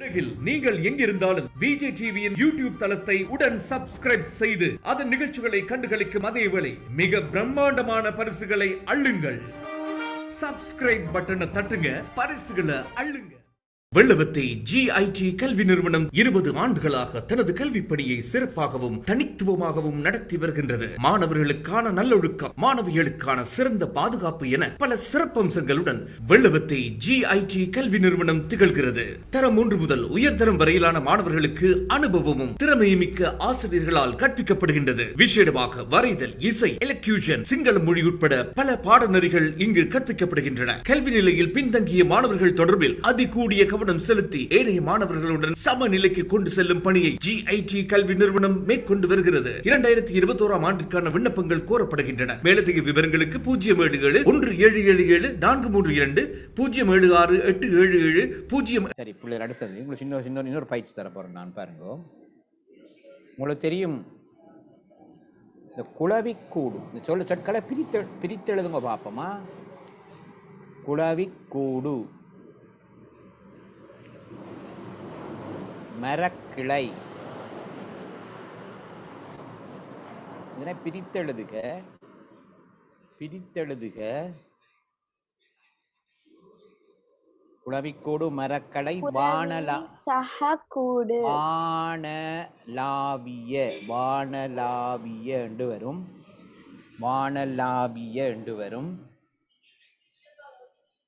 உலகில் நீங்கள் எங்கிருந்தாலும் விஜய் டிவியின் யூடியூப் தளத்தை உடன் சப்ஸ்கிரைப் செய்து அதன் நிகழ்ச்சிகளை கண்டுகளிக்கும் அதேவேளை மிக பிரம்மாண்டமான பரிசுகளை அள்ளுங்கள். சப்ஸ்கிரைப் பட்டனை தட்டுங்க பரிசுகளை அள்ளுங்க. வெள்ளவத்தை ஜிஐடி கல்வி நிறுவனம் இருபது ஆண்டுகளாக தனது கல்வி பணியை சிறப்பாகவும் தனித்துவமாகவும் நடத்தி வருகின்றது. மாணவர்களுக்கான நல்லொழுக்கம் மாணவிகளுக்கான சிறந்த பாதுகாப்பு என பல சிறப்பம்சங்களுடன் வெள்ளவத்தை ஜிஐடி கல்வி நிறுவனம் திகழ்கிறது. தரம் ஒன்று முதல் உயர்தரம் வரையிலான மாணவர்களுக்கு அனுபவமும் திறமையுமிக்க ஆசிரியர்களால் கற்பிக்கப்படுகின்றது. விசேடமாக வரைதல் இசை எலக்யூஷன் சிங்கள மொழி உட்பட பல பாடநெறிகள் இங்கு கற்பிக்கப்படுகின்றன. கல்வி நிலையில் பின்தங்கிய மாணவர்கள் தொடர்பில் அதிகூடிய கவனம் செலுத்தி ஏனைய மாணவர்களுடன் சமநிலைக்கு கொண்டு செல்லும் பணியை ஜிஐடி கல்வி நிறுவனம் மேற்கொண்டு வருகிறது. இரண்டாயிரத்தி இருபத்தோராம் ஆண்டிற்கான விண்ணப்பங்கள் கோரப்படுகின்றன. மேலதிக விவரங்களுக்கு பூஜ்ஜியம் ஏழு ஏழு ஒன்று ஏழு ஏழு ஏழு நான்கு மூன்று இரண்டு பூஜ்ஜியம் ஏழு ஆறு எட்டு ஏழு ஏழு பூஜ்ஜியம் சரி பிள்ளைகள் அடுத்தது. உங்களுக்கு சின்ன இன்னொரு இன்னொரு பயிற்சி தர போறேன் நான் பாருங்க. உங்களுக்கு தெரியும் இந்த குளவிக்கூடு இந்த சொல்ல சொற்களை பிரித்து பிரித்தெழுதுங்க பார்ப்போமா குளவிக்கூடு மரக்கிளை. இதனை பிரித்தெழுதுக. பிரித்தெழுதுக. குளவிக்கூடு மரக்கடை வானலா சக கூடு வானலாவிய வானலாவிய என்று வரும். வானலாவிய என்று வரும்.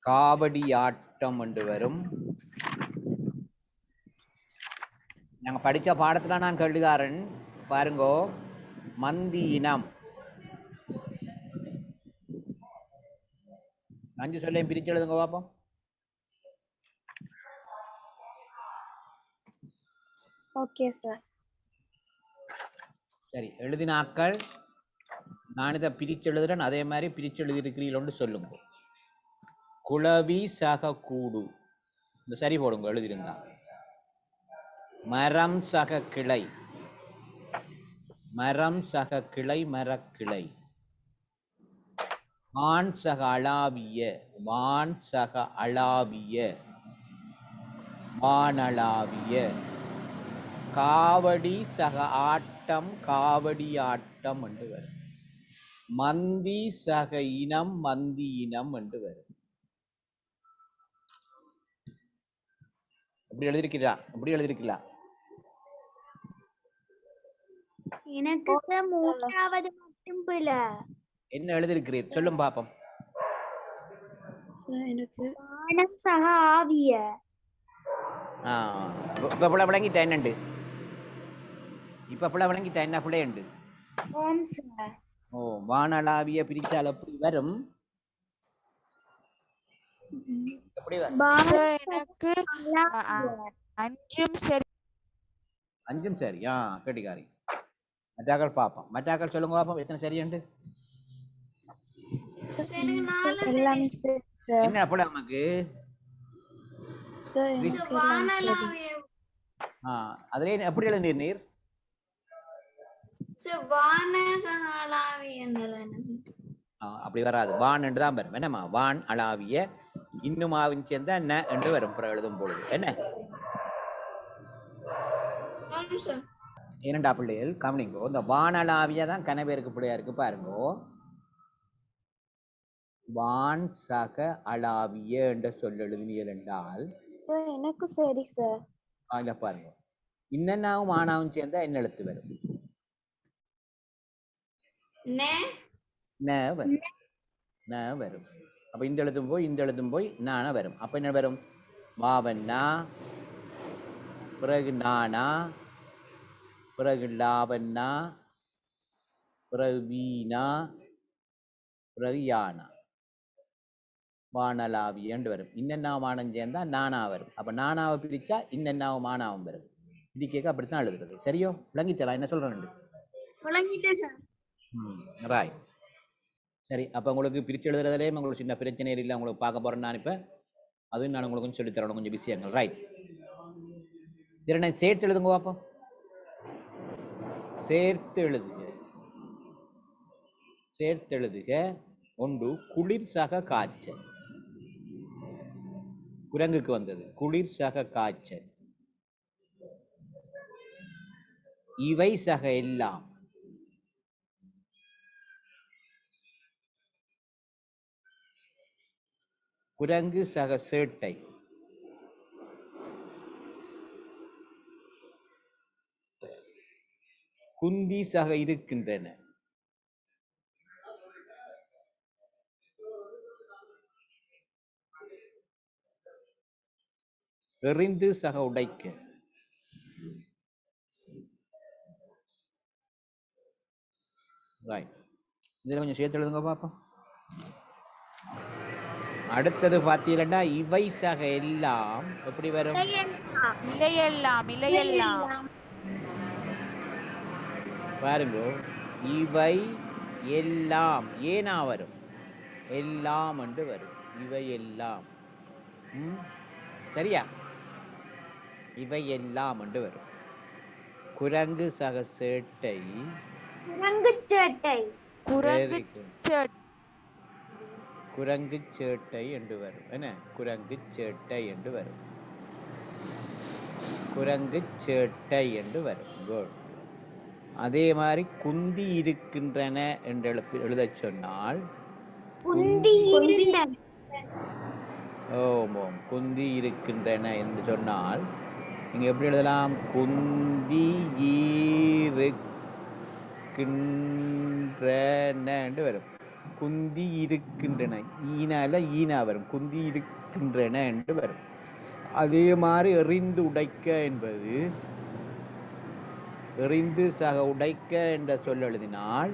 காவடி ஆட்டம் என்று வரும். நாங்க படிச்ச பாடத்துல நான் கல்விதாரன் பாருங்கோ. மந்தீனம் அஞ்சு சொல்லையும் பிரிச்சு எழுதுங்க பாப்போம். Okay sir. சரி எழுதினாக்கள் நான் இதை பிரிச்சு எழுதுறேன். அதே மாதிரி பிரிச்சு எழுதியிருக்கிறீங்களோன்னு சொல்லுங்க. குளவி சக கூடு. இந்த சரி போடுங்க எழுதிருந்தா. மரம் சக கிளை. மரம் சக கிளை மரக்கிளை வான் சக அளாவிய வான் சக அளாவிய. வானளாவிய காவடி சக ஆட்டம் காவடி ஆட்டம் என்று வரும். மந்தி சக இனம் மந்தி இனம் என்று வரும். எப்படி எழுதியிருக்கிறா எப்படி எழுதியிருக்கலாம் எனக்கு சார் மூன்றாவது மட்டும் பிழை என்ன எழுதியிருக்கிறீர்? சொல்லும் பாப்போம். எனக்கு. வானம் சக ஆவிய. ஆ இப்ப பிள்ளை விளங்கிட்டா என்னண்டு? இப்ப பிள்ளை விளங்கிட்டா என்ன பிள்ளைண்டு ஓம் சார் ஓ வானளாவிய பிரிச்சால் எப்படி வரும்? எப்படி எனக்கு அஞ்சும் சரி. அஞ்சும் சரி. ஆ கெட்டிக்காரி மற்றாக்கள் பார்ப்போம் மற்றாக்கள் சொல்லுங்க பார்ப்போம் எத்தனை சரியுண்டு என்ன பிள்ளை நமக்கு அதுல எப்படி எழுந்தீர் நீர் அப்படி வராது வான் என்று தான் வரும் என்னம்மா வான் அளாவிய இன்னுமாவின் சேர்ந்தா ந என்று வரும் பிறகு எழுதும் பொழுது என்ன இரண்டா பிள்ளைகள் கவனிங்கோ இந்த வானளாவிய தான் கனவேருக்கு பிள்ளையா இருக்கு பாருங்கோ. வான் சக அளாவிய என்ற சொல் எழுதினீர்கள் என்றால்? சார் எனக்கு சரி சார் அதில் பாருங்க. இன்னென்னாவும் ஆனாவும் சேர்ந்தா என்ன எழுத்து வரும்? ந. வரும். ந வரும். அப்ப இந்த எழுத்தும் போய் இந்த எழுத்தும் போய் நானா வரும். அப்ப என்ன வரும்? வாவன்னா பிறகு நானா பிறகு லாவண்ணா பிறகு வீணா பிறகு யானா வானலாவியன்று வரும். இன்னென்னாவும் ஆனம் சேர்ந்தா நானா வரும். அப்ப நானாவை பிரிச்சா இன்னென்னாவும் ஆனாவும் வரும். பிடிக்க அப்படித்தான் எழுதுறது. சரியோ? விளங்கிச்சலாம் என்ன சொல்றேன் ராய் சரி. அப்போ உங்களுக்கு பிரித்து எழுதுறதுலேயே உங்களுக்கு சின்ன பிரச்சனை இல்லை. உங்களுக்கு பார்க்க போகிறேன் நான் இப்போ அதுவும் நான் உங்களுக்கு கொஞ்சம் சொல்லித் தரணும். கொஞ்சம் பிஸியாங்க ரைட் நான் சேர்த்து எழுதுங்க பார்ப்போம் சேர்த்து எழுதுக. சேர்த்து எழுதுக. ஒன்று குளிர் சக காய்ச்சல். குரங்குக்கு வந்தது. குளிர் சக காய்ச்சல். இவை சக எல்லாம். குரங்கு சக சேட்டை. குந்தி சக இருக்கின்றன. எறிந்து சக உடைக்க இதில் கொஞ்சம் சேர்த்து எழுதுங்க பார்ப்போம் அடுத்தது பார்த்தீங்கன்னா இவை சக எல்லாம் எப்படி வரும்? இலையெல்லாம் இலையெல்லாம். பாருங்க இவை எல்லாம் ஏனா வரும்? எல்லாம் என்று வரும். இவை எல்லாம். ம்? சரியா? இவை எல்லாம் என்று வரும். குரங்கு சக சேட்டை. குரங்கு Very good. செட் குரங்கு சேட்டை என்று வரும். என்ன? குரங்கு சேட்டை என்று வரும். குரங்கு சேட்டை என்று வரும். குட் அதே மாதிரி குந்தி இருக்கின்றன என்று எழுதச் சொன்னால்? ஓம் ஓம். குந்தி இருக்கின்றன என்று சொன்னால் நீங்க எப்படி எழுதலாம்? குந்தி இருக்கின்றன என்று வரும். குந்தி இருக்கின்றன. ஈனால ஈனா வரும். குந்தி இருக்கின்றன என்று வரும். அதே மாதிரி எறிந்து உடைக்க என்பது எறிந்து சக உடைக்க என்ற சொல் எழுதினால்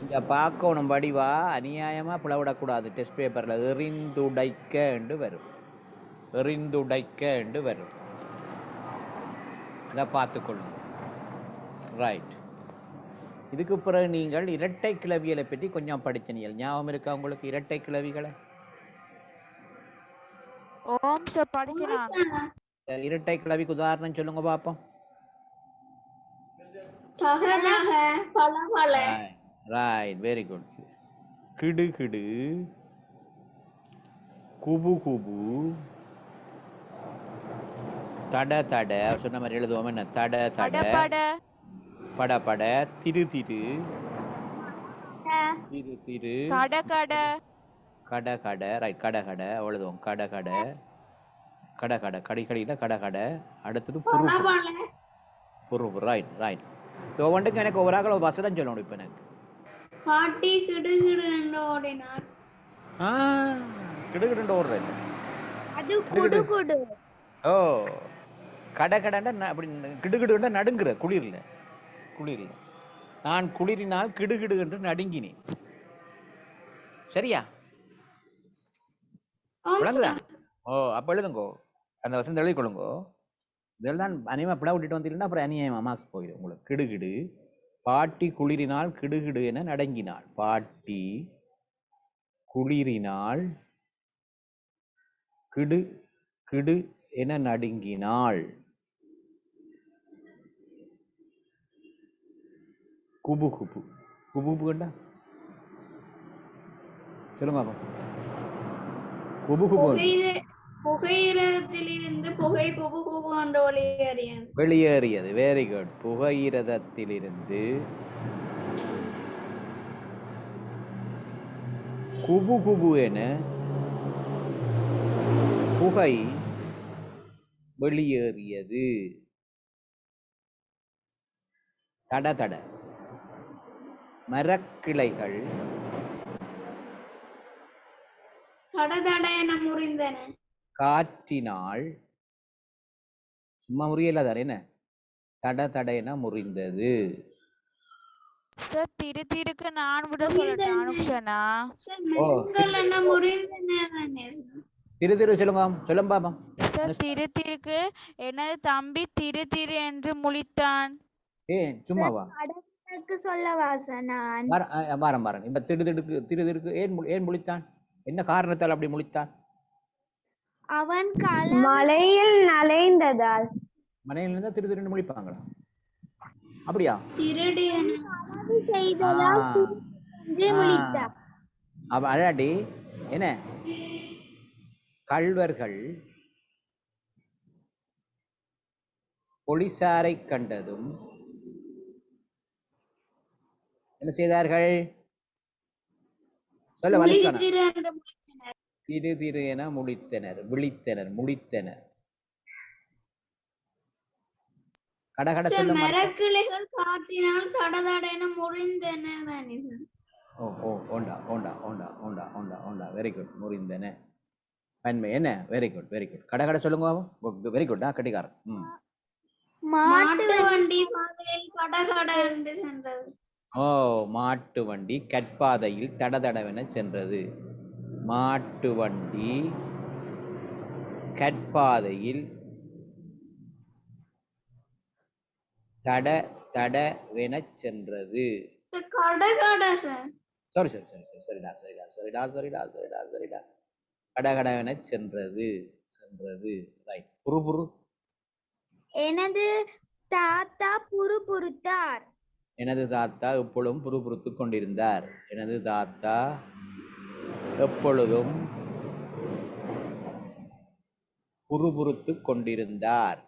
இங்க பார்க்கணும் வடிவா அநியாயமா பிளவிடக்கூடாது டெஸ்ட் பேப்பர்ல எறிந்துடைக்க என்று வரும். எறிந்துடைக்க என்று வரும். இதை பார்த்துக்கொள்ளும் ரைட் இதுக்கு பிறகு நீங்கள் இரட்டை கிளவியலை பற்றி கொஞ்சம் படிச்சனீர்கள் ஞாபகம் இருக்கா உங்களுக்கு இரட்டை கிளவிகளை? ஓம் சார் படிச்சனா சரி, இரட்டை கிளவிக்கு உதாரணம் சொல்லுங்க பார்ப்போம் ரைட் வெரி குட் கிடு கிடு. குபு குபு. தட தட. சொன்ன மாதிரி எழுதுவோம். என்ன? தட தட. பட பட. திரு திரு. திரு திரு. கட கட. கட கட. ரைட் கட கட. எழுதுவோம் கட கட. கட கட. கடி கடியில கட கட. அடுத்தது புரு புரு ரைட் ரைட் ஒவ்வொன்றுக்கும் எனக்கு ஒவ்வொரு ஆக்கள் வசனம் சொல்லணும் இப்போ எனக்கு பாட்டி கிடுகிடு என்று ஓடினார் ஆ கிடுகிடுண்டு ஓடுறேன் அது குடு குடு ஓ கடை கடைண்டா அப்படி கிடுகிடுண்டா நடுங்குற குளிர்ல குளிர்ல நான் குளிரினால் கிடுகிடு என்று நடுங்கினேன் சரியா விளங்குதா ஓ அப்ப எழுதுங்கோ அந்த வசந்த எழுதி கொள்ளுங்கோ இதெல்லாம் அநியமாக பிளா விட்டுட்டு வந்தீங்கன்னா அப்புறம் அநியாயமா மார்க்ஸ் போயிடும் உங்களுக்கு கிடுகிடு. பாட்டி குளிரினால் கிடுகிடு என நடங்கினாள். பாட்டி குளிரினால் கிடு கிடு என நடுங்கினாள். குபு குபு. குபு குபு கண்டா? சொல்லுங்க குபு குபு. புகையிர புகையிரத்திலிருந்து புகை குபு குபு என்று ஒளியறியது. வெளியேறியது. வெரி குட் புகையிரதத்திலிருந்து குபு குபு என புகை வெளியேறியது. தட தட. மரக்கிளைகள் தட தட என முறிந்தன. காற்றினால் சும்மா முறியல தானே என்ன? தட தட என முறிந்தது. சார் திரு திருக்கு நான் விட சொல்லட்டேன் அனுஷனா? ஓ. திரு திரு சொல்லுங்க சொல்லுங்க பாப்பா சார் திரு திருக்கு எனது தம்பி திரு திரு என்று முழித்தான். ஏ சும்மாவா? கடற்கு சொல்ல வாசனான் வர- அ, வாரம் வாரம். இப்ப திடு திடுக்கு திரு திருக்கு ஏன் ஏன் முழித்தான்? என்ன காரணத்தால் அப்படி முழித்தான்? அவன் கள மழையில் நனைந்ததால் மனையில இருந்தா திரு திருன்னு முழிப்பாங்களா? அப்படியா? திருடியன ஆ, செய்ததால் என்று ஆ. முழித்தார். அவ அதாடி என்ன? கள்வர்கள் போலீசாரை கண்டதும் என்ன செய்தார்கள்? சொல்ல என்று திரு திரு என முழித்தனர் விழித்தனர் முழித்தனர் கடகட சே, சொல்ல மாட்டேன். மரக்கிளைகள் காற்றினால் தடதடென முறிந்தன தானே சார். ஓ ஓ ஓண்டா ஓண்டா ஓண்டா ஓண்டா ஓண்டா ஓண்டா. வெரி குட் முறிந்தன. பன்மை என்ன? வெரி குட் வெரி குட் கடை கடை சொல்லுங்க வெரி குட் ஆ? கட்டிக்காரன் ம். மாட்டு வண்டி. பாதையில் கடகட என்று சென்றது. ஓ மாட்டு வண்டி கற்பாதையில் தடதடவென சென்றது. மாட்டு வண்டி கற்பாதையில் தட தடவென சென்றது sir sorry sorry sorry sorry சரிடா சரிடா சரிடா சரிடா சரிடா சரிடா கடகடவென சென்றது சென்றது ரைட் புரு புரு எனது தாத்தா புரு புருத்தார் எனது தாத்தா எப்பொழுதும் புறுபுறுத்து கொண்டிருந்தார் எனது தாத்தா எப்பொழுதும் புறுபுறுத்து கொண்டிருந்தார்.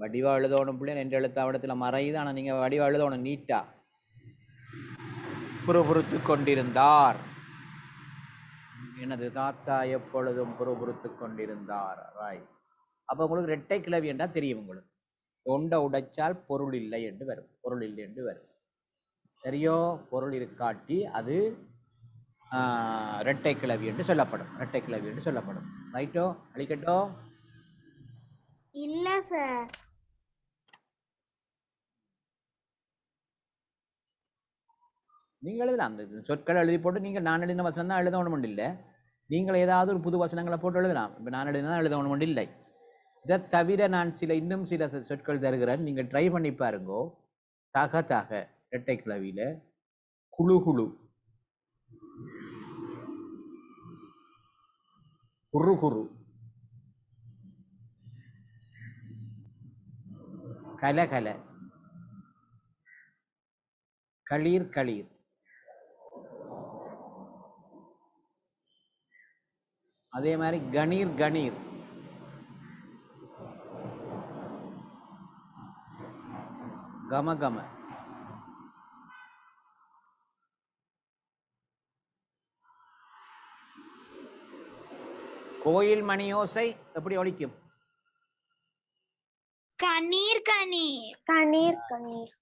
வடிவா எழுதணும் பிள்ளை என்ற எழுத்தாவடத்தில் மறையுது ஆனா நீங்க வடிவா எழுதணும் நீட்டா. புறுபுறுத்து கொண்டிருந்தார். எனது தாத்தா எப்பொழுதும் புறுபுறுத்து கொண்டிருந்தார். ராய் அப்ப உங்களுக்கு ரெட்டை கிளவி என்றா தெரியும் உங்களுக்கு. தொண்டை உடைச்சால் பொருள் இல்லை என்று வரும். பொருள் இல்லை என்று வரும். சரியோ பொருள் இருக்காட்டி அது ஆஹ், இரட்டை கிளவி என்று சொல்லப்படும். இரட்டை கிளவி என்று சொல்லப்படும். ரைட்டோ அழிக்கட்டோ? இல்ல சார் நீங்க எழுதலாம். அந்த சொற்களை எழுதி போட்டு நீங்க நான் எழுதின வசனம் தான் எழுதணும் இல்லை. நீங்கள் ஏதாவது ஒரு புது வசனங்களை போட்டு எழுதலாம். இப்போ நான் எழுதினா எழுதணும் இல்லை. இதை தவிர நான் சில இன்னும் சில சொற்கள் தருகிறேன். நீங்கள் ட்ரை பண்ணி பாருங்கோ. தக தக. இரட்டை கிளவியில் குழு குழு. குரு குறு. கல கல. களீர் களீர். அதே மாதிரி கணீர் கணீர். கம கம. கோயில் மணியோசை எப்படி ஒலிக்கும்? கண்ணீர் கண்ணீர். கண்ணீர் கண்ணீர்.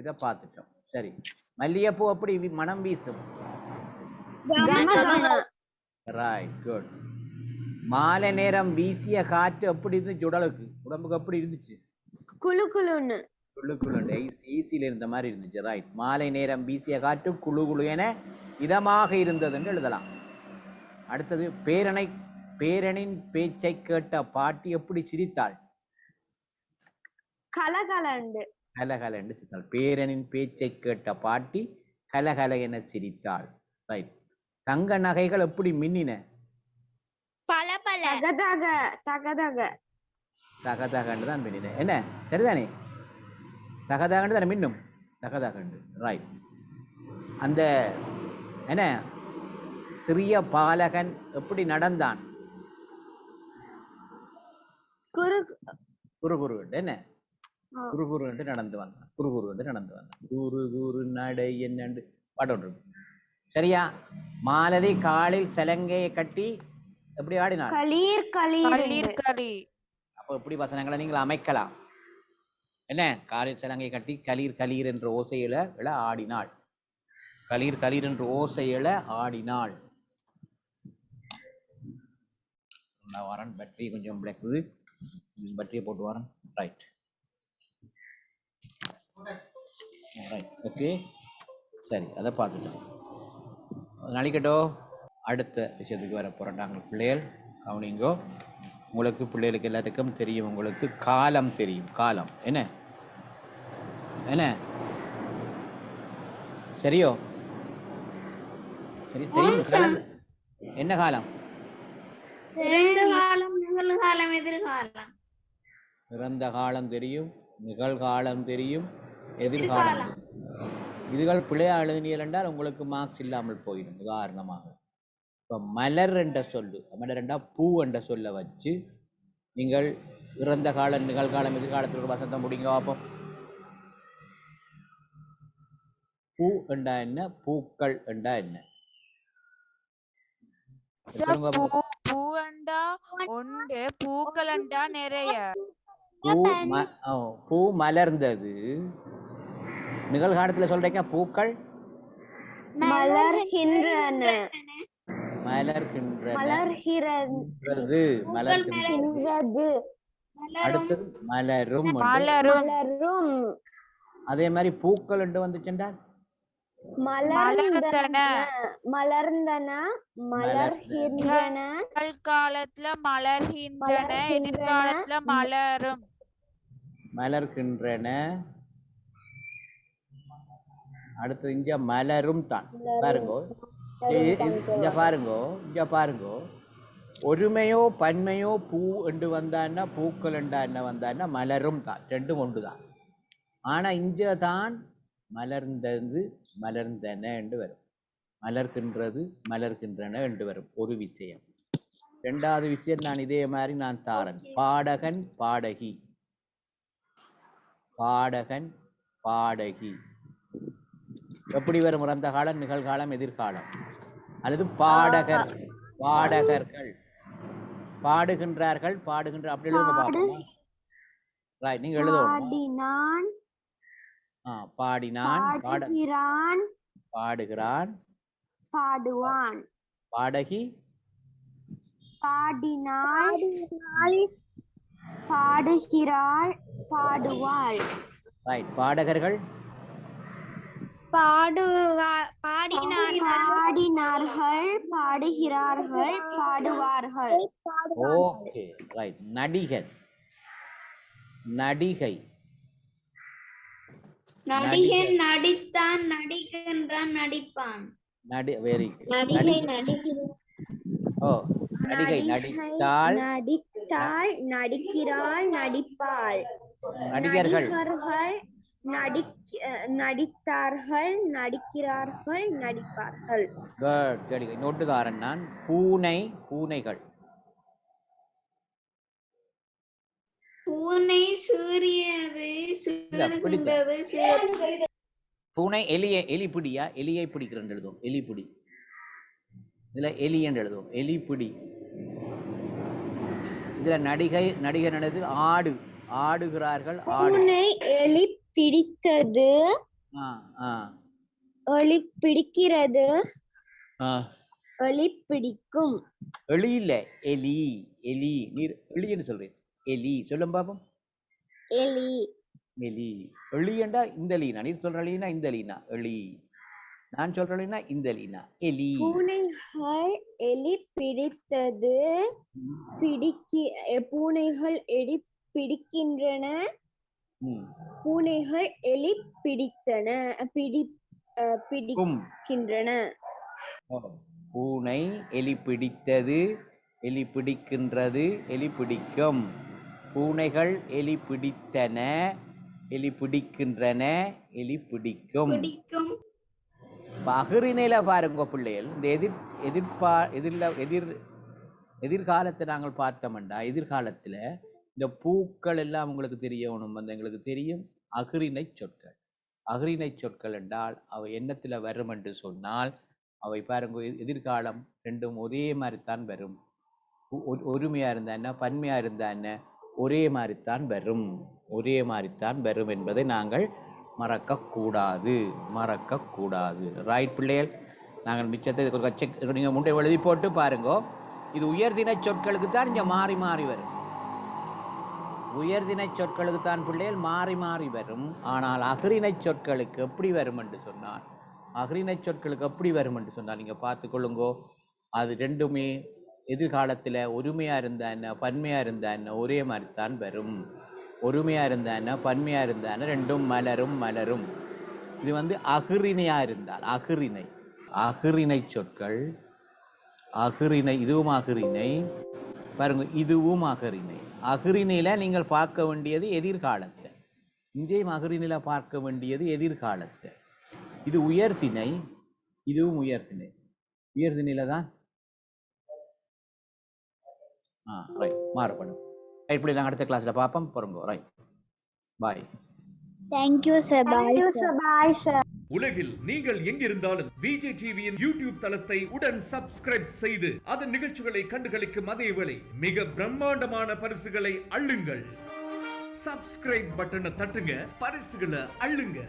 இதை பார்த்துட்டோம். சரி. மல்லிகைப்பூ எப்படி மனம் வீசும்? ரைட் குட் மாலை நேரம் வீசிய காற்று எப்படி இருந்துச்சு உடலுக்கு? உடம்புக்கு எப்படி இருந்துச்சு? குளு குளுன்னு குழுக்குழு ஈஸியில் இருந்த மாதிரி இருந்துச்சு. ரைட் மாலை நேரம் வீசிய காற்று குழு குழு என இதமாக இருந்தது என்று எழுதலாம். அடுத்தது பேரனை பேரனின் பேச்சை கேட்ட பாட்டி எப்படி சிரித்தாள்? கலகலண்டு. கலகல என்று சிரித்தாள். பேரனின் பேச்சை கேட்ட பாட்டி கலகல என சிரித்தாள். ரைட் தங்க நகைகள் எப்படி மின்னின? பல பல தகதக தகதக. தகதகண்டு தான் மின்னின. என்ன? சரிதானே? தகதகண்டு தானே மின்னும்? தகதகண்டு. ரைட் அந்த என்ன? சிறிய பாலகன் எப்படி நடந்தான்? குறு குரு குரு என்ன? ஆ. குரு குரு என்று நடந்து வந்தான். குரு குரு என்று நடந்து வந்தான். குரு குரு நடை என்னண்டு? பாட்டு ஒன்று இருக்கு. சரியா? மாலதி காலில் சலங்கையை கட்டி எப்படி ஆடினாள்? களீர் களீர். களீர் களி. அப்போ இப்படி வசனங்களை நீங்கள் அமைக்கலாம்? என்ன? காலில் சலங்கை கட்டி கலீர் கலீர் என்ற ஓசையில இல ஆடினாள். கலீர் கலீர் என்ற ஓசையில ஆடினாள். நான் வரேன். பேட்டரி கொஞ்சம் பிளக்குது. பேட்டரியை போட்டு வரேன். ரைட் ரைட் ஓகே சரி அதை பார்த்துட்டோம் நாளைக்கட்டோ அடுத்த விஷயத்துக்கு வர போகிறோம் நாங்கள் பிள்ளைகள் கவனிங்கோ உங்களுக்கு பிள்ளைகளுக்கு எல்லாத்துக்கும் தெரியும் உங்களுக்கு காலம் தெரியும். காலம். என்ன? என்ன? சரியோ? சரி தெரியும். என்ன காலம்? சிறந்த காலம் நிகழ்காலம் எதிர்காலம். இறந்த காலம் தெரியும் நிகழ்காலம் தெரியும் எதிர்காலம். இதுகள் பிழையா எழுதினீர்கள் என்றால் உங்களுக்கு மார்க்ஸ் இல்லாமல் போயிடும் உதாரணமாக. இப்போ மலர் என்ற சொல்லு மலர் என்றால் பூ என்ற சொல்லை வச்சு நீங்கள் இறந்த காலம் நிகழ்காலம் எதிர்காலத்தில் ஒரு வசந்தம் முடிங்க பார்ப்போம். பூ என்றா என்ன? பூக்கள் என்றா என்ன சார் சொல்லுங்க பூ பாப்போம். பூவண்டா பூக்களண்டா நிறைய. பூ மலர்ந்தது. நிகழ்காலத்துல சொல்றீங்க பூக்கள்? மலர்கின்றன. மலர்கின்றன. மலர்கிறது. மலர்கின்றது, என்று. மலரும் மலரும். அதே மாதிரி பூக்கள் என்று வந்துச்சுண்டா? மலர்ந்தன. மலர்ந்தன. மலர்கின்றன. காலத்துல மலர்கின்றன. எதிர்காலத்துல மலரும். மலர்கின்றன. அடுத்தது இங்க மலரும் தான். பாருங்கோ. இங்க பாருங்கோ. இங்க பாருங்கோ. ஒருமையோ பன்மையோ பூ என்று வந்தான்னா பூக்கள் என்றா என்ன வந்தான்னா மலரும் தான். ரெண்டும் ஒன்று தான் ஆனா இங்க தான் மலர்ந்தது மலர்ந்தன என்று வரும். மலர்கின்றது மலர்கின்றன என்று வரும். ஒரு விஷயம். ரெண்டாவது விஷயம் நான் இதே மாதிரி நான் தாரன். பாடகன் பாடகி. பாடகன் பாடகி. எப்படி வரும்? இறந்த காலம் நிகழ்காலம் எதிர்காலம். அல்லது பாடகர் பாடகர்கள். பாடுகின்றார்கள் பாடுகின்ற அப்படி எழுதுங்க பாப்போம் ரைட் நீங்க எழுதணும். பாடினான் ஆ பாடினான் பாட பாடுகிறான். பாடுகிறான். பாடுவான். பாடகி? பாடினாள். பாடுகிறாள் பாடுவாள். ரைட் பாடகர்கள்? பாடினார்கள். பாடுகிறார்கள் பாடுவார்கள். ஓகே ரைட் நடிகர் நடிகை. நடிகன். நடித்தான் நடிக்கின்றான் நடிப்பான். நடி வெரி நடிகை ஓ நடிகை நடித்தாள் நடித்தாள் நடிக்கிறாள் நடிப்பாள். நடிகர்கள். நடித்தார்கள் நடிக்கிறார்கள் நடிப்பார்கள். குட் நோட்டுக்காரன் நான். பூனை பூனைகள். பூனை சூரியது சூறுகின்றது பூனை எலியை எலி பிடியா எலியை பிடிக்கிறேன் எழுதும் எலி பிடி இதுல எலி என்று எழுதும் எலி பிடி இதுல நடிகை நடிகர் என்னது? ஆடு. ஆடுகிறார்கள் ஆடு. பூனை எலி பிடித்தது எலி பிடிக்கிறது எலி பிடிக்கும் எலி இல்ல எலி. எலி. நீர் எலின்னு சொல்றேன். எலி. சொல்லும் பாப்போம். எலி. எலி. எலியண்டா இந்த லீனா நீர் சொல்ற லீனா இந்த லீனா எலி. நான் சொல்ற லீனா இந்த லீனா எலி. பூனைகள் எலி பிடித்தது பிடிக்கி பூனைகள் எலி பிடிக்கின்றன. பூனைகள் எலி பிடித்தன பிடி. பிடிக்கின்றன. பூனை எலி பிடித்தது எலி பிடிக்கின்றது எலி பிடிக்கும். பூனைகள் எலி பிடித்தன எலி பிடிக்கின்றன எலி பிடிக்கும். பகிரினையில பாருங்க பிள்ளைகள் இந்த எதிர் எதிர்பா எதிர்ல எதிர் எதிர்காலத்தை நாங்கள் பார்த்தோம்டா எதிர்காலத்துல இந்த பூக்கள் எல்லாம் உங்களுக்கு தெரியணும் வந்து எங்களுக்கு தெரியும். அகிரிணை சொற்கள். அகிரிணை சொற்கள் என்றால் அவை எண்ணத்துல வரும் என்று சொன்னால் அவை பாருங்க எதிர்காலம் ரெண்டும் ஒரே மாதிரி தான் வரும். ஒ- ஒ- ஒருமையா இருந்தா என்ன பன்மையா இருந்தா என்ன? ஒரே மாதிரித்தான் வரும். ஒரே மாதிரித்தான் வரும் என்பதை நாங்கள் மறக்கக்கூடாது. மறக்கக்கூடாது. ரைட் பிள்ளைகள்? நாங்கள் மிச்சத்தை செக் நீங்கள் முண்டை எழுதி போட்டு பாருங்கோ. இது உயர்தின சொற்களுக்கு தான் இங்கே மாறி மாறி வரும். உயர்தின சொற்களுக்கு தான் பிள்ளைகள் மாறி மாறி வரும். ஆனால் அகரிணை சொற்களுக்கு எப்படி வரும் என்று சொன்னால் அகரிணை சொற்களுக்கு எப்படி வரும் என்று சொன்னால் நீங்கள் பார்த்துக்கொள்ளுங்கோ அது ரெண்டுமே எதிர்காலத்தில் ஒருமையாக இருந்தா என்ன? பன்மையாக இருந்தா என்ன? ஒரே மாதிரி தான் வரும். ஒருமையாக இருந்தா என்ன? பன்மையாக இருந்தா என்ன? ரெண்டும் மலரும் மலரும். இது வந்து அகிரிணையாக இருந்தால் அகிரிணை அகிரிணை சொற்கள் அகிரிணை இதுவும் அகிரிணை பாருங்க இதுவும் அகிரிணை அகிரிணையில் நீங்கள் பார்க்க வேண்டியது எதிர்காலத்தை. இங்கேயும் அகிரிணையில் பார்க்க வேண்டியது எதிர்காலத்தை. இது உயர்த்தினை இதுவும் உயர்த்தினை உயர்திணையில தான் ஆ ரைட் மாறுபடும். ரைட் இப்படி நாங்கள் அடுத்த கிளாஸ்ல பார்ப்போம் பொறுங்க right bye thank you sir bye sir உலகில் நீங்கள் எங்கிருந்தாலும் விஜய் டிவியின் யூடியூப் தளத்தை உடன் சப்ஸ்கிரைப் செய்து அதன் நிகழ்ச்சிகளை கண்டுகளிக்கும் அதேவேளை மிக பிரம்மாண்டமான பரிசுகளை அள்ளுங்கள். சப்ஸ்கிரைப் பட்டனை தட்டுங்க. பரிசுகளை அள்ளுங்க.